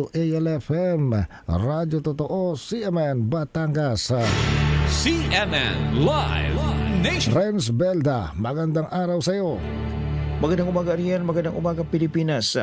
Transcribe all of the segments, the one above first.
ALFM, Radyo Totoo, CMN Batangas. CNN Live Nation. Renz Belda, magandang araw sa iyo. Magandang umaga Ariel, magandang umaga Pilipinas.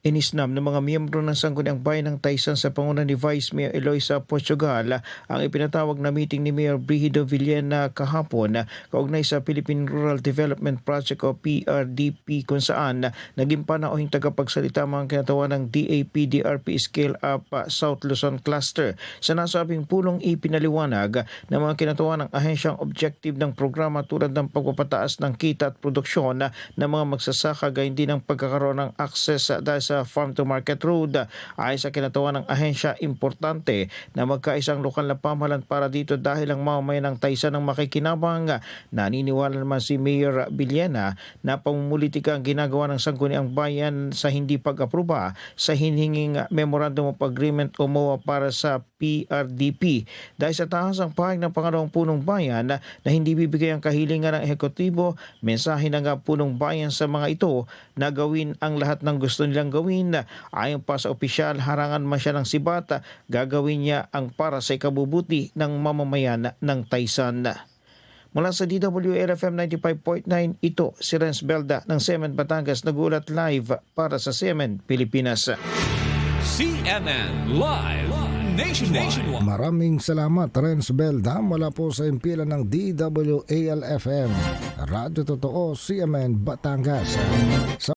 Inisnam ng mga miyembro ng Sangguniang Bayan ng Taysan sa panguna ni Vice Mayor Eloisa Portugal ang ipinatawag na meeting ni Mayor Brigido Villena kahapon kaugnay sa Philippine Rural Development Project o PRDP kung saan naging panauhing tagapagsalita mga kinatawa ng DAP-DRP Scale Up South Luzon Cluster. Sa nasabing pulong ipinaliwanag ng mga kinatawa ng ahensyang objective ng programa tulad ng pagpapataas ng kita at produksyon ng mga magsasaka gayon din ang pagkakaroon ng uh, dahil sa farm to market road. Ayon sa kinatawa ng ahensya, importante na magkaisang lokal na pamahalan para dito dahil ang mamamayan ng Taysan ang makikinabang. Naniniwala naman si Mayor Villena na pamumulitika ang ginagawa ng Sangguniang Bayan sa hindi pag-aproba sa hinhinging Memorandum of Agreement o MOA para sa PRDP. Dahil sa taas ang pahig ng pangalawang punong bayan na hindi bibigay ang kahilingan ng ehekutibo, mensahe ng punong bayan sa mga ito na gawin ang lahat ng gusto nilang gawin. Ayon pa sa opisyal, harangan man siya ng sibata, gagawin niya ang para sa ikabubuti ng mamamayan ng Taysan. Mula sa DWLFM 95.9, ito si Renz Belda ng Semen Batangas nagulat live para sa Semen, Pilipinas. CNN Live Nationwide. Maraming salamat Renz Belda mula po sa impila ng DWALFM, Radyo Totoo, CMN Batangas. Sa